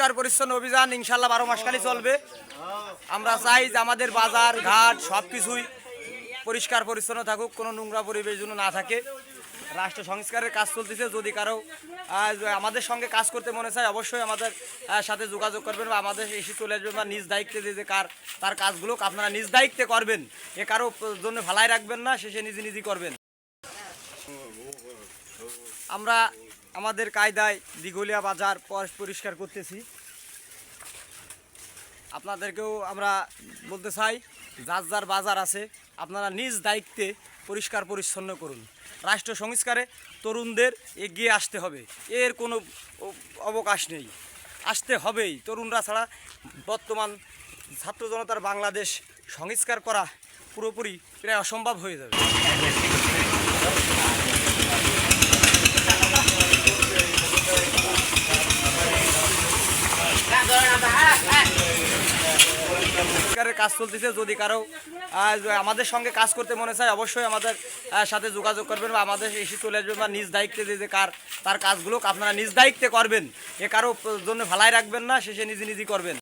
পরিষ্কার পরিচ্ছন্ন অভিযান, ইনশাল্লাহ বারো মাসকালই চলবে। আমরা চাই যে আমাদের বাজার, ঘাট সব কিছুই পরিষ্কার পরিচ্ছন্ন থাকুক, কোনো নোংরা পরিবেশ যেন না থাকে। রাষ্ট্র সংস্কারের কাজ চলতেছে, যদি কারও আমাদের সঙ্গে কাজ করতে মনে চায়, অবশ্যই আমাদের সাথে যোগাযোগ করবেন বা আমাদের এসে চলে আসবেন বা নিজ দায়িত্বে যে যে কার, তার কাজগুলো আপনারা নিজ দায়িত্বে করবেন। এ কারও জন্য ভালাই রাখবেন না সে সে নিজে নিজেই করবেন। আমরা আমাদের কায়দায় দিঘলিয়া বাজার পর- পরিষ্কার করতেছি। আপনাদেরকেও আমরা বলতে চাই, যার যার বাজার আছে, আপনারা নিজ দায়িত্বে পরিষ্কার পরিচ্ছন্ন করুন। রাষ্ট্র সংস্কারে তরুণদের এগিয়ে আসতে হবে। এর কোনো অবকাশ নেই। আসতে হবেই। তরুণরা ছাড়া বর্তমান ছাত্র জনতার বাংলাদেশ সংস্কার করা পুরোপুরি প্রায় অসম্ভব হয়ে যাবে। সংস্কারের কাজ চলতেছে। যদি কারও আমাদের সঙ্গে কাজ করতে মনে চায়, অবশ্যই আমাদের সাথে যোগাযোগ করবেন বা আমাদের এসে চলে আসবেন বা নিজ দায়িত্বে যে যে কার, তার কাজগুলো আপনারা নিজ দায়িত্বে করবেন। এ কারও জন্য ভালাই রাখবেন না সে সে নিজে নিজেই করবেন।